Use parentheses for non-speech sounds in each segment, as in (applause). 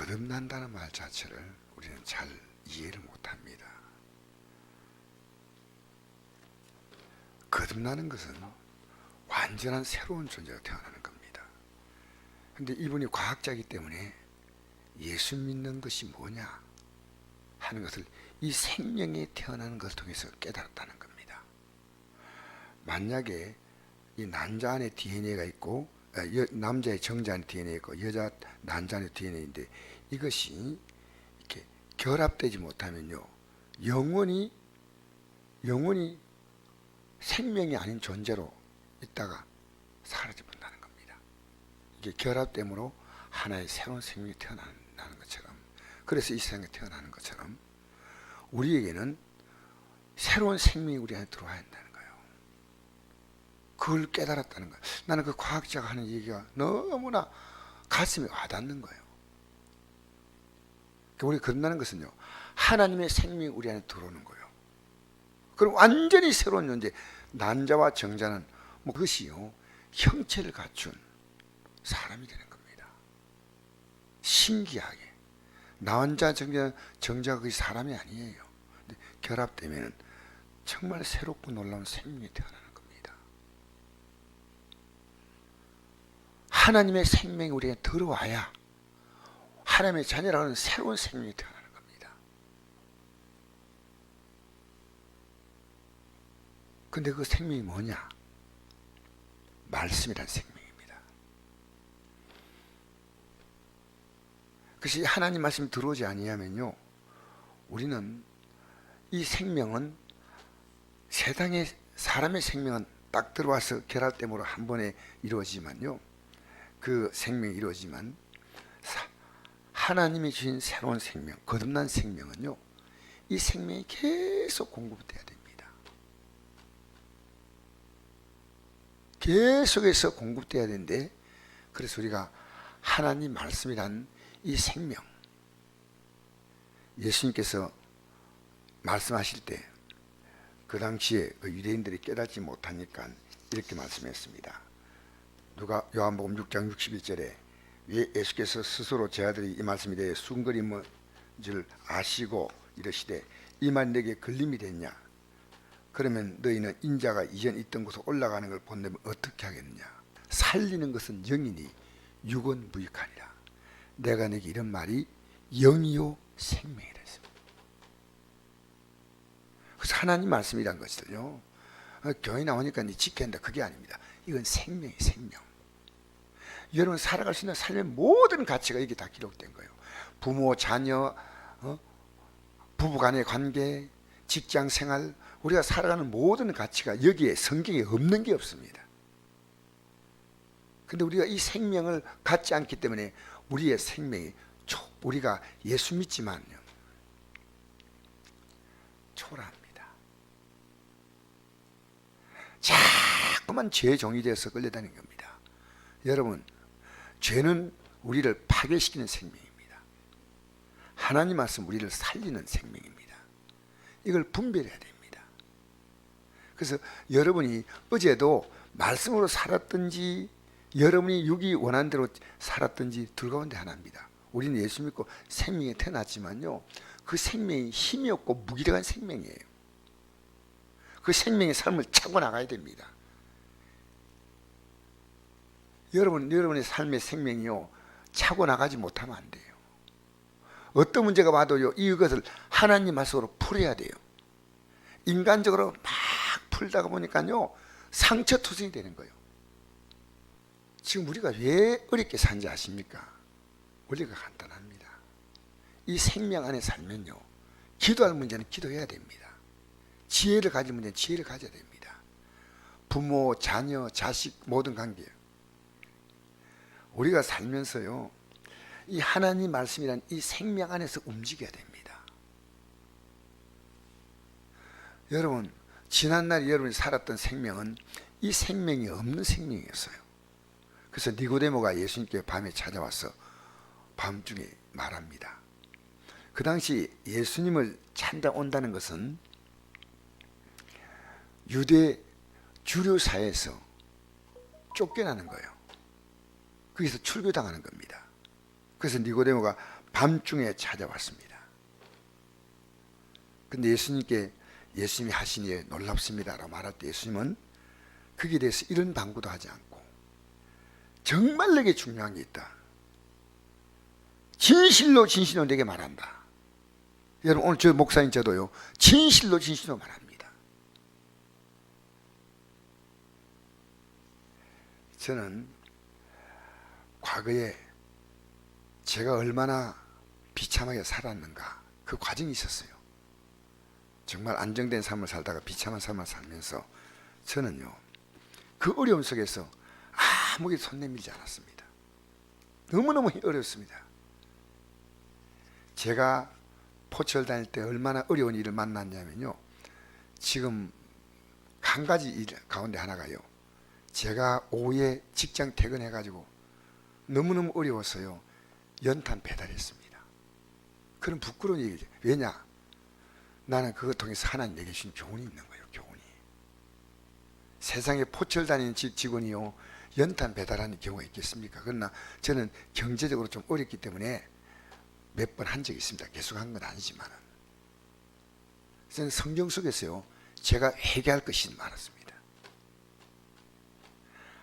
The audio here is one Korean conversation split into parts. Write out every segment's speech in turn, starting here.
거듭난다는 말 자체를 우리는 잘 이해를 못합니다. 거듭나는 것은 완전한 새로운 존재가 태어나는 겁니다. 근데 이분이 과학자이기 때문에 예수 믿는 것이 뭐냐 하는 것을 이 생명이 태어나는 것을 통해서 깨달았다는 겁니다. 만약에 이 난자 안에 DNA가 있고 남자의 정자 안에 DNA 있고 여자 난자 안에 DNA인데 이것이 이렇게 결합되지 못하면요 영원히 영원히 생명이 아닌 존재로 있다가 사라져 본다는 겁니다. 이게 결합됨으로 하나의 새로운 생명이 태어나는 것처럼 그래서 이 세상에 태어나는 것처럼 우리에게는 새로운 생명이 우리 안에 들어와야 한다는. 그걸 깨달았다는 거예요. 나는 그 과학자가 하는 얘기가 너무나 가슴에 와닿는 거예요. 그러니까 우리 거듭나는 것은요. 하나님의 생명이 우리 안에 들어오는 거예요. 그럼 완전히 새로운 존재. 난자와 정자는 뭐 그것이요. 형체를 갖춘 사람이 되는 겁니다. 신기하게. 나 혼자 정자, 정자가 그 사람이 아니에요. 결합되면 정말 새롭고 놀라운 생명이 태어나는 겁니다. 하나님의 생명이 우리에 들어와야 하나님의 자녀라는 새로운 생명이 태어나는 겁니다. 근데 그 생명이 뭐냐? 말씀이란 생명입니다. 그것이 하나님 말씀이 들어오지 아니하면요. 우리는 이 생명은 세상의 사람의 생명은 딱 들어와서 결합됨으로 한 번에 이루어지만요. 그 생명이 이루어지만 사- 하나님이 주신 새로운 생명, 거듭난 생명은요. 이 생명이 계속 공급돼야 됩니다. 계속해서 공급돼야 되는데 그래서 우리가 하나님 말씀이란 이 생명 예수님께서 말씀하실 때 그 당시에 그 유대인들이 깨닫지 못하니까 이렇게 말씀했습니다. 누가 요한복음 6장 61절에 예수께서 스스로 제 아들이 이 말씀에 대해 순거림을 줄 아시고 이러시되 이말 내게 걸림이 됐냐? 그러면 너희는 인자가 이전 있던 곳으로 올라가는 걸 본다면 어떻게 하겠느냐? 살리는 것은 영이니 육은 무익하니라. 내가 내게 이런 말이 영이요 생명이라 했습니다. 그래서 하나님 말씀이란 어, 교회 나오니까 니 지켜야 한다. 그게 아닙니다. 이건 생명이 생명 여러분 살아갈 수 있는 삶의 모든 가치가 여기 다 기록된 거예요. 부모 자녀 어? 부부간의 관계 직장 생활 우리가 살아가는 모든 가치가 여기에 성경에 없는 게 없습니다. 근데 우리가 이 생명을 갖지 않기 때문에 우리의 생명이 초, 우리가 예수 믿지만요. 초라합니다. 자꾸만 죄 종이 되어서 끌려다니는 겁니다. 여러분 죄는 우리를 파괴시키는 생명입니다. 하나님 말씀 우리를 살리는 생명입니다. 이걸 분별해야 됩니다. 그래서 여러분이 어제도 말씀으로 살았든지 여러분이 육이 원한 대로 살았든지 둘 가운데 하나입니다. 우리는 예수 믿고 생명이 태어났지만요 그 생명이 힘이 없고 무기력한 생명이에요. 그 생명의 삶을 차고 나가야 됩니다 여러분, 여러분의 삶의 생명이요 차고 나가지 못하면 안 돼요. 어떤 문제가 와도요 이것을 하나님 말씀으로 풀어야 돼요. 인간적으로 막 풀다가 보니까요 상처 투성이 되는 거예요. 지금 우리가 왜 어렵게 산지 아십니까? 원리가 간단합니다. 이 생명 안에 살면요 기도할 문제는 기도해야 됩니다. 지혜를 가질 문제는 지혜를 가져야 됩니다. 부모, 자녀, 자식 모든 관계 우리가 살면서요 이 하나님 말씀이란 이 생명 안에서 움직여야 됩니다. 여러분 지난날 여러분이 살았던 생명은 이 생명이 없는 생명이었어요. 그래서 니고데모가 예수님께 밤에 찾아와서 밤중에 말합니다. 그 당시 예수님을 찾아온다는 것은 유대 주류 사회에서 쫓겨나는 거예요. 거기서 출교당하는 겁니다. 그래서 니고데모가 밤중에 찾아왔습니다. 근데 예수님께 예수님이 일 놀랍습니다라고 말할 때 예수님은 거기에 대해서 이런 방구도 하지 않고 정말 내게 중요한 게 있다. 진실로 진실로 내게 말한다. 여러분 오늘 저 목사님 저도요 진실로 진실로 말합니다. 저는 과거에 제가 얼마나 비참하게 살았는가 그 과정이 있었어요. 정말 안정된 삶을 살다가 비참한 삶을 살면서 저는요 그 어려움 속에서 아무게 손 내밀지 않았습니다. 너무너무 어렵습니다. 제가 포철 다닐 때 얼마나 어려운 일을 만났냐면요. 지금 한 가지 일 가운데 하나가요. 제가 오후에 직장 퇴근해가지고 너무너무 어려웠어요. 연탄 배달했습니다. 그런 부끄러운 얘기죠. 왜냐? 나는 그것 통해서 하나님 내게 주신 교훈이 있는 거예요. 교훈이. 세상에 포철 다니는 직- 직원이요. 연탄 배달하는 경우가 있겠습니까? 그러나 저는 경제적으로 좀 어렵기 때문에 몇 번 한 적이 있습니다. 계속 한 건 아니지만은. 저는 성경 속에서요. 제가 회개할 것이 많았습니다.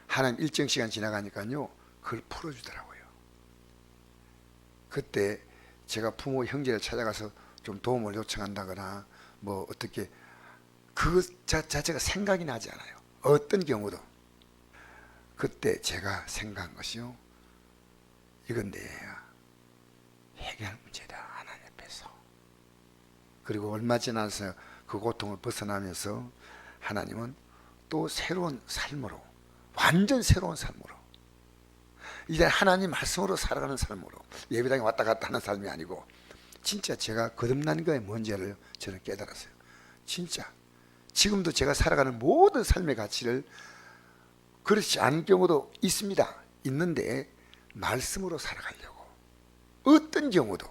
하나님 일정 시간 지나가니까요. 그걸 풀어주더라고요. 그때 제가 부모 형제를 찾아가서 좀 도움을 요청한다거나 뭐 어떻게 그 자, 자체가 생각이 나지 않아요. 어떤 경우도 그때 제가 생각한 것이요. 이건 내야 해결할 문제다 하나님 앞에서. 그리고 얼마 지나서 그 고통을 벗어나면서 하나님은 또 새로운 삶으로 완전 새로운 삶으로 이제 하나님 말씀으로 살아가는 삶으로 예배당에 왔다 갔다 하는 삶이 아니고 진짜 제가 거듭난 거에 뭔지를 저는 깨달았어요. 진짜 지금도 제가 살아가는 모든 삶의 가치를 그렇지 않은 경우도 있습니다. 있는데 말씀으로 살아가려고 어떤 경우도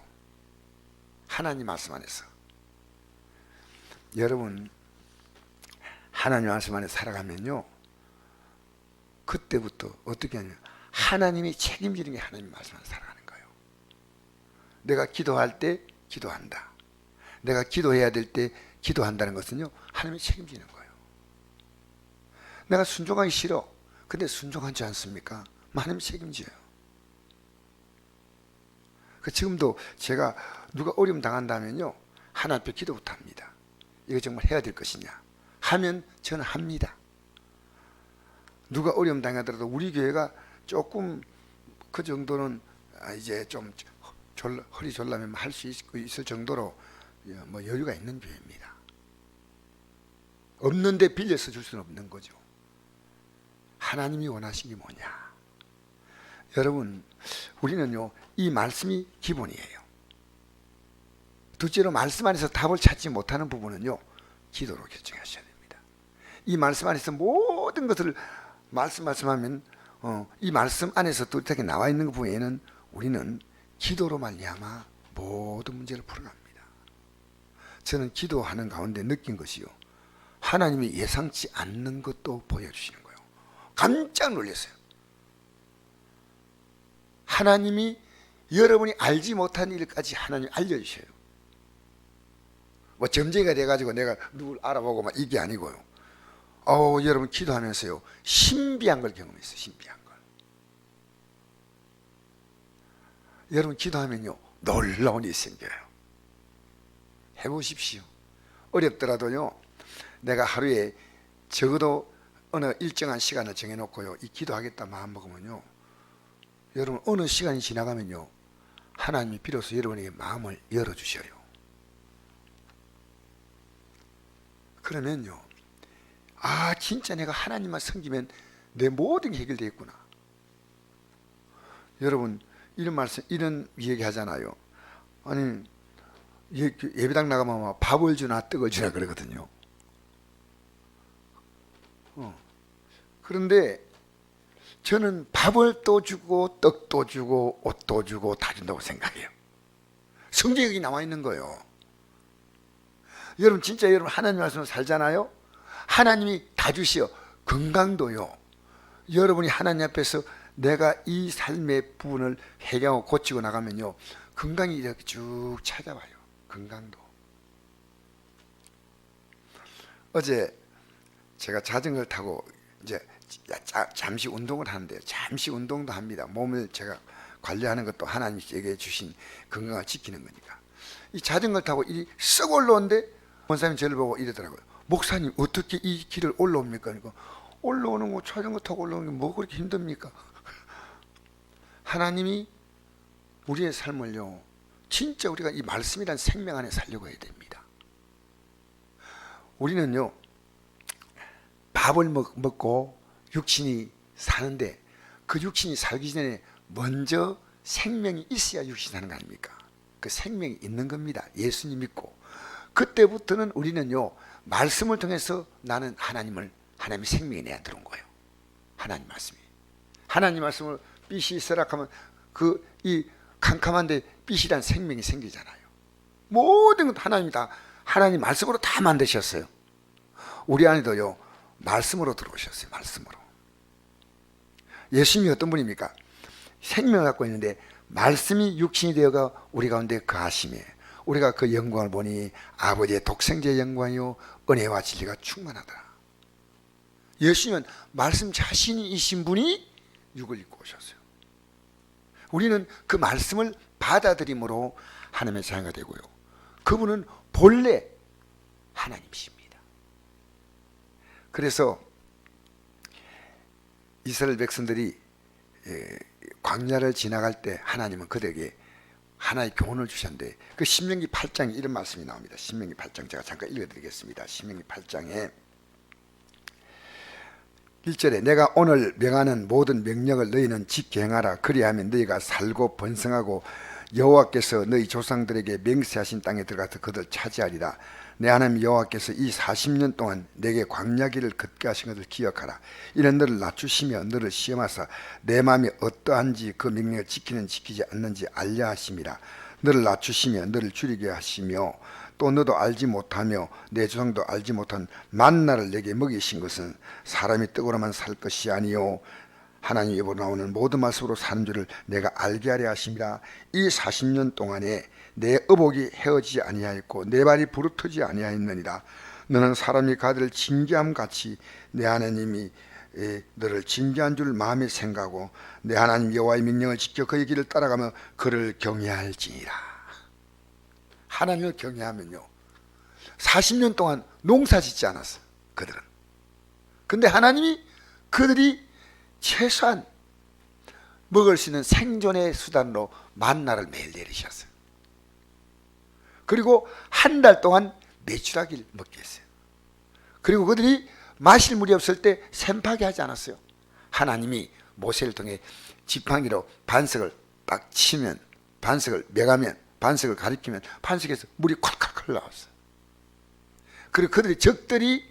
하나님 말씀 안에서 여러분 하나님 말씀 안에 살아가면요 그때부터 어떻게 하냐 하나님이 책임지는 게 하나님 말씀 안에 살아가는 거예요. 내가 기도할 때 기도한다. 내가 기도해야 될 때 기도한다는 것은요 하나님이 책임지는 거예요. 내가 순종하기 싫어. 근데 순종하지 않습니까? 하나님이 책임져요. 그 지금도 제가 누가 어려움 당한다면요 하나님 앞에 기도부터 합니다. 이거 정말 해야 될 것이냐? 하면 저는 합니다. 누가 어려움 당하더라도 우리 교회가 조금 그 정도는 아, 이제 좀 졸, 허리 졸라면 할 수 있을 정도로 뭐 여유가 있는 교회입니다. 없는데 빌려서 줄 수는 없는 거죠. 하나님이 원하신 게 뭐냐? 여러분, 우리는요, 이 말씀이 기본이에요. 둘째로 말씀 안에서 답을 찾지 못하는 부분은요, 기도로 결정하셔야 됩니다. 이 말씀 안에서 모든 것을 말씀 말씀하면 어, 이 말씀 안에서 뚜렷하게 나와 있는 부분에는 우리는 기도로 말미암아 모든 문제를 풀어갑니다. 저는 기도하는 가운데 느낀 것이요, 하나님이 예상치 않는 것도 보여주시는 거예요. 깜짝 놀랐어요. 하나님이 여러분이 알지 못한 일까지 하나님 알려주셔요. 뭐 점쟁이가 돼가지고 내가 누굴 알아보고 막 이게 아니고요. 어 여러분 기도하면서요 신비한 걸 경험했어요. 신비한 걸. 여러분 기도하면요 놀라운 일이 생겨요. 해보십시오. 어렵더라도요 내가 하루에 적어도 어느 일정한 시간을 정해놓고요 이 기도하겠다 마음 먹으면요 여러분 어느 시간이 지나가면요 하나님이 비로소 여러분에게 마음을 열어주셔요 그러면요 아 진짜 내가 하나님만 섬기면 내 모든 게 해결되어 있구나 여러분 이런 말씀 이런 얘기 하잖아요 아니 예, 그 예배당 나가면 막 밥을 주나 떡을 주나 그러거든요 어. 그런데 저는 밥을 또 주고 떡도 주고 옷도 주고 다 준다고 생각해요. 여기 나와 있는 거예요. 여러분 진짜 여러분 하나님 말씀을 살잖아요. 하나님이 다 주시어 건강도요. 여러분이 하나님 앞에서 내가 이 삶의 부분을 해결하고 고치고 나가면요. 건강이 이렇게 쭉 찾아와요. 건강도. 어제 제가 자전거를 타고 이제 자- 잠시 운동을 하는데 잠시 운동도 합니다. 몸을 제가 관리하는 것도 하나님께 주신 건강을 지키는 거니까. 이 자전거를 타고 이쓱 올라오는데 원사님이 저를 보고 이러더라고요 목사님 어떻게 이 길을 올라옵니까? 그러니까 올라오는 거 자전거 타고 올라오는 게 뭐 그렇게 힘듭니까? (laughs) 하나님이 우리의 삶을요 진짜 우리가 이 말씀이란 생명 안에 살려고 해야 됩니다 우리는요 밥을 먹, 먹고 육신이 사는데 그 육신이 살기 전에 먼저 생명이 있어야 육신이 사는 거 아닙니까 그 생명이 있는 겁니다 예수님 믿고 그때부터는 우리는요 말씀을 통해서 나는 하나님을 하나님의 생명이 내야 들어온 거예요 하나님 말씀이 하나님 말씀을 빛이 있으라 하면 그 이 캄캄한데 빛이란 생명이 생기잖아요. 모든 것 하나님이 다 하나님 말씀으로 다 만드셨어요. 우리 안에도요 말씀으로 들어오셨어요. 말씀으로. 예수님이 어떤 분입니까? 생명을 갖고 있는데 말씀이 육신이 되어가 우리 가운데 거하심에 우리가 그 영광을 보니 아버지의 독생자의 영광이요 은혜와 진리가 충만하더라. 예수님은 말씀 자신이 이신 분이 육을 입고 오셨어요. 우리는 그 말씀을 받아들임으로 하나님의 자녀가 되고요. 그분은 본래 하나님이십니다. 그래서 이스라엘 백성들이 예, 광야를 지나갈 때 하나님은 그들에게 하나의 교훈을 주셨는데 그 신명기 8장에 이런 말씀이 나옵니다. 신명기 8장 제가 잠깐 읽어드리겠습니다. 신명기 8장에 1절에 내가 오늘 명하는 모든 명령을 너희는 지켜행하라 그리하면 너희가 살고 번성하고 여호와께서 너희 조상들에게 맹세하신 땅에 들어가서 그들 차지하리라 내 하나님 여호와께서 이 40년 동안 내게 광야길을 걷게 하신 것을 기억하라. 이는 너를 낮추시며 너를 시험하사 내 마음이 어떠한지 그 명령을 지키는 지키지 않는지 알려 하심이라. 너를 낮추시며 너를 줄이게 하시며 또 너도 알지 못하며 내 조상도 알지 못한 만나를 내게 먹이신 것은 사람이 떡으로만 살 것이 아니요. 하나님 입으로 나오는 모든 말씀으로 사는 줄을 내가 알게 하려 하심이라. 이 40년 동안에 내 의복이 헤어지지 아니하였고 내 발이 부르트지 아니하였느니라. 너는 사람이 가들 징계함 같이 내 하나님이 에, 너를 징계한 줄 마음에 생각하고 내 하나님 여호와의 명령을 지켜 그의 길을 따라가며 그를 경외할지니라. 하나님을 경외하면요. 40년 동안 농사 짓지 않았어 그들은. 근데 하나님이 그들이 최소한 먹을 수 있는 생존의 수단으로 만나를 매일 내리셨어요 그리고 한 달 동안 매출하기를 먹게 했어요 그리고 그들이 마실 물이 없을 때 샘파게 하지 않았어요 하나님이 모세를 통해 지팡이로 반석을 딱 치면 반석을 매가면 반석을 가리키면 반석에서 물이 콸콸콸 나왔어요. 그리고 그들이 적들이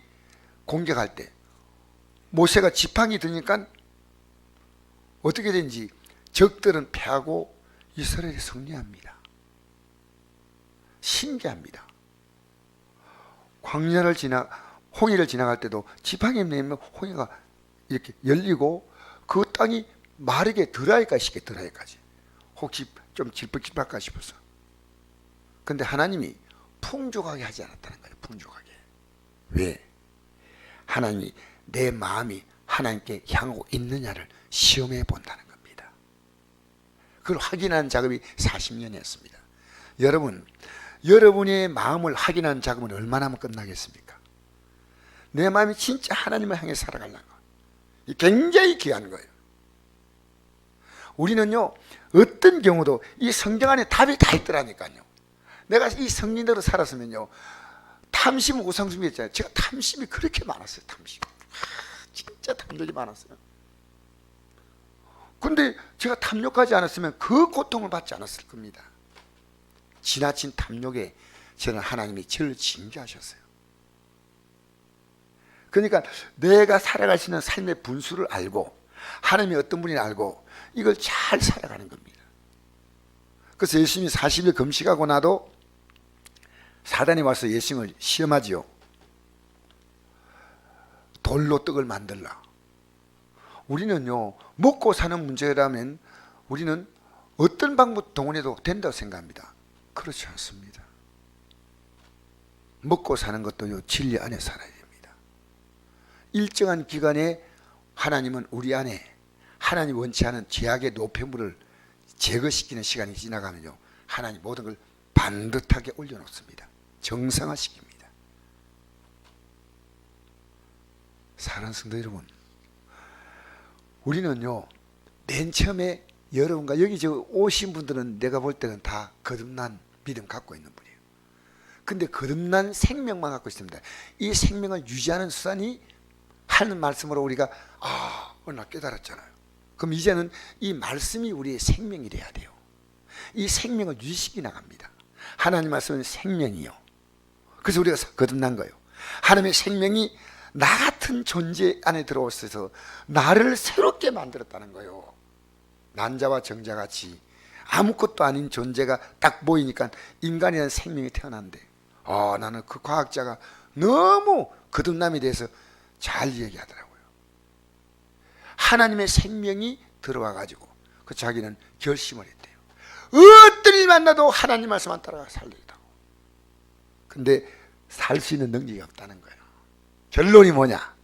공격할 때 모세가 지팡이 드니까 어떻게 된지 적들은 패하고 이스라엘이 승리합니다. 신기합니다. 광야를 지나 홍해를 지나갈 때도 지팡이 내면 홍해가 이렇게 열리고 그 땅이 마르게 드라이까 쉽게 드라이까지 혹시 좀 질퍽질퍽할까 싶어서 근데 하나님이 풍족하게 하지 않았다는 거예요. 풍족하게. 왜? 하나님이 내 마음이 하나님께 향하고 있느냐를 시험해 본다는 겁니다. 그걸 확인하는 작업이 40년 했습니다. 여러분, 여러분의 마음을 확인하는 작업은 얼마나 하면 끝나겠습니까? 내 마음이 진짜 하나님을 향해 살아가려고. 굉장히 귀한 거예요. 우리는요, 어떤 경우도 이 성경 안에 답이 다 있더라니까요. 내가 이 성린대로 살았으면요 탐심은 우상숭배했잖아요 제가 탐심이 그렇게 많았어요 탐심 하, 진짜 탐욕이 많았어요 근데 제가 탐욕하지 않았으면 그 고통을 받지 않았을 겁니다 지나친 탐욕에 저는 하나님이 저를 징계하셨어요 그러니까 내가 살아갈 수 있는 삶의 분수를 알고 하나님이 어떤 분이 알고 이걸 잘 살아가는 겁니다 그래서 예수님이 40일 금식하고 나도 사단이 와서 예수님을 시험하지요. 돌로 떡을 만들라. 우리는요 먹고 사는 문제라면 우리는 어떤 방법 동원해도 된다고 생각합니다. 그렇지 않습니다. 먹고 사는 것도 요 진리 안에 살아야 됩니다. 일정한 기간에 하나님은 우리 안에 하나님 원치 않은 죄악의 노폐물을 제거시키는 시간이 지나가면요 하나님 모든 걸 반듯하게 올려놓습니다. 정상화시킵니다. 사랑하는 성도 여러분, 우리는요 맨 처음에 여러분과 여기 저 오신 분들은 내가 볼 때는 다 거듭난 믿음 갖고 있는 분이에요. 근데 거듭난 생명만 갖고 있습니다. 이 생명을 유지하는 수단이 하는 말씀으로 우리가 아, 오늘 나 깨달았잖아요. 그럼 이제는 이 말씀이 우리의 생명이 돼야 돼요. 이 생명을 유지시키 나갑니다. 하나님 말씀은 생명이요. 그래서 우리가 거듭난 거예요. 하나님의 생명이 나 같은 존재 안에 들어오셔서 나를 새롭게 만들었다는 거예요. 난자와 정자같이 아무것도 아닌 존재가 딱 보이니까 인간이라는 생명이 태어난대. 아, 나는 그 과학자가 너무 거듭남에 대해서 잘 얘기하더라고요. 하나님의 생명이 들어와 가지고 그 자기는 결심을 했대요. 어떤 일 만나도 하나님 말씀만 따라가 살리겠다고. 근데 살 수 있는 능력이 없다는 거예요. 결론이 뭐냐?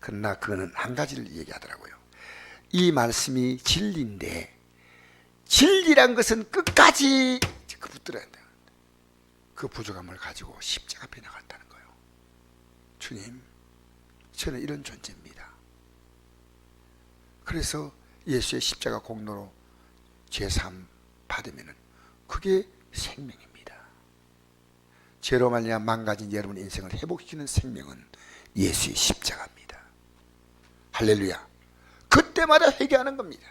그러나 그거는 한 가지를 얘기하더라고요. 이 말씀이 진리인데 진리란 것은 끝까지 그 붙들어야 돼요. 그 부족함을 가지고 십자가 앞에 나갔다는 거예요. 주님, 저는 이런 존재입니다. 그래서 예수의 십자가 공로로 죄삼 받으면은 그게 생명입니다. 죄로 말미암아 망가진 여러분 인생을 회복시키는 생명은 예수의 십자가입니다. 할렐루야. 그때마다 회개하는 겁니다.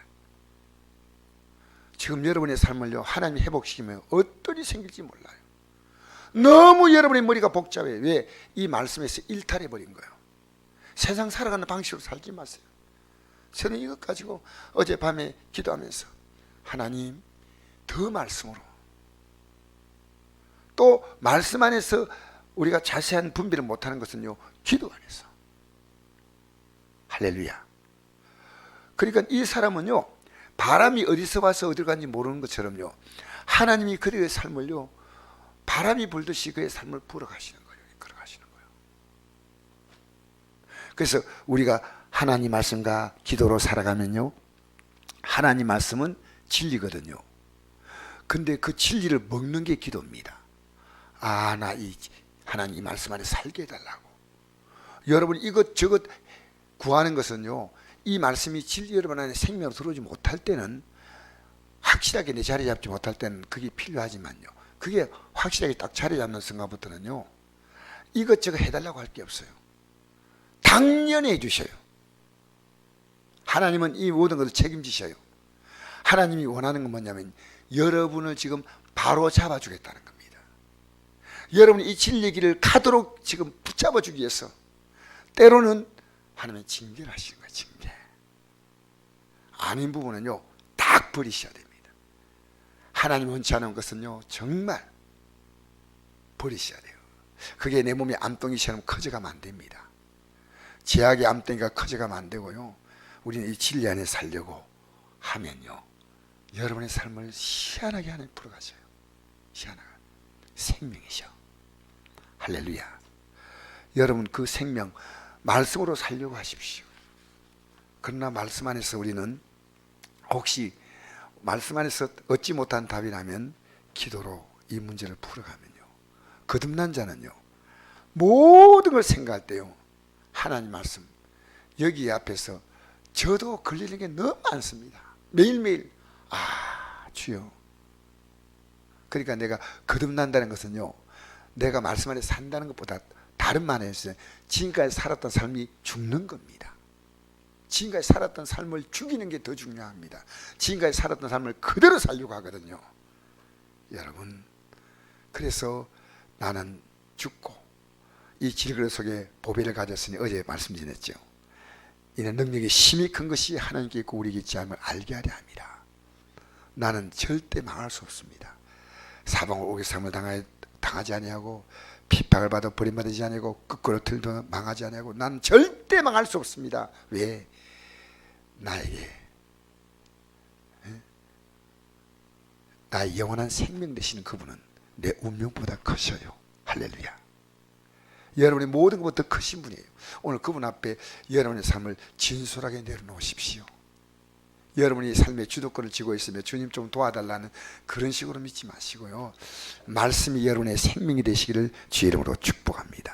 지금 여러분의 삶을요 하나님이 회복시키면 어떤 일이 생길지 몰라요. 너무 여러분의 머리가 복잡해. 왜? 이 말씀에서 일탈해 버린 거예요. 세상 살아가는 방식으로 살지 마세요. 저는 이것 가지고 어젯밤에 기도하면서 하나님 더 말씀으로 또 말씀 안에서 우리가 자세한 분별을 못하는 것은요 기도 안에서 할렐루야 그러니까 이 사람은요 바람이 어디서 와서 어디로 간지 모르는 것처럼요 하나님이 그들의 삶을요 바람이 불듯이 그의 삶을 불어가시는 거예요 걸어가시는 거예요 그래서 우리가 하나님 말씀과 기도로 살아가면요 하나님 말씀은 진리거든요 근데 그 진리를 먹는 게 기도입니다 아, 나 이 하나님 이 말씀 안에 살게 해달라고. 여러분 이것 저것 구하는 것은요. 이 말씀이 진리 여러분 안에 생명으로 들어오지 못할 때는 확실하게 내 자리 잡지 못할 때는 그게 필요하지만요. 그게 확실하게 딱 자리 잡는 순간부터는요. 이것저것 해달라고 할 게 없어요. 당연히 해주셔요. 하나님은 이 모든 것을 책임지셔요. 하나님이 원하는 건 뭐냐면 여러분을 지금 바로 잡아주겠다는 겁니다. 여러분이 이 진리 길을 가도록 지금 붙잡아 주기 위해서 때로는 하나님의 징계하시는 거예요. 징계. 아닌 부분은요. 딱 버리셔야 됩니다. 하나님 원치 않은 것은요. 정말 버리셔야 돼요. 그게 내 몸의 암덩이처럼 커져가면 안 됩니다. 제약의 암덩이가 커져가면 안 되고요. 우리는 이 진리 안에 살려고 하면요. 여러분의 삶을 희한하게 하나님 풀어가셔요. 희한하게. 생명이셔. 할렐루야. 여러분 그 생명 말씀으로 살려고 하십시오. 그러나 말씀 안에서 우리는 혹시 말씀 안에서 얻지 못한 답이라면 기도로 이 문제를 풀어가면요. 거듭난 자는요. 모든 걸 생각할 때요. 하나님 말씀 여기 앞에서 저도 걸리는 게 너무 많습니다. 매일매일 아 주여 그러니까 내가 거듭난다는 것은요. 내가 말씀 안에 산다는 것보다 다른 말에서 지금까지 살았던 삶이 죽는 겁니다. 지금까지 살았던 삶을 죽이는 게 더 중요합니다. 지금까지 살았던 삶을 그대로 살려고 하거든요. 여러분, 그래서 나는 죽고 이 질그릇 속에 보배를 가졌으니 어제 말씀드렸죠. 이는 능력이 심히 큰 것이 하나님께 있고 우리에게 있지 않음을 알게 하려 합니다. 나는 절대 망할 수 없습니다. 사방을 오게 삶을 당하, 당하지 아니하고 핍박을 받아 버림받지 아니하고 거꾸로 틀도 망하지 아니하고 나는 절대 망할 수 없습니다. 왜? 나에게 예? 나의 영원한 생명 되시는 그분은 내 운명보다 크셔요. 할렐루야. 여러분의 모든 것보다 크신 분이에요. 오늘 그분 앞에 여러분의 삶을 진솔하게 내려놓으십시오. 여러분이 삶의 주도권을 쥐고 있으며 주님 좀 도와달라는 그런 식으로 믿지 마시고요. 말씀이 여러분의 생명이 되시기를 주 이름으로 축복합니다.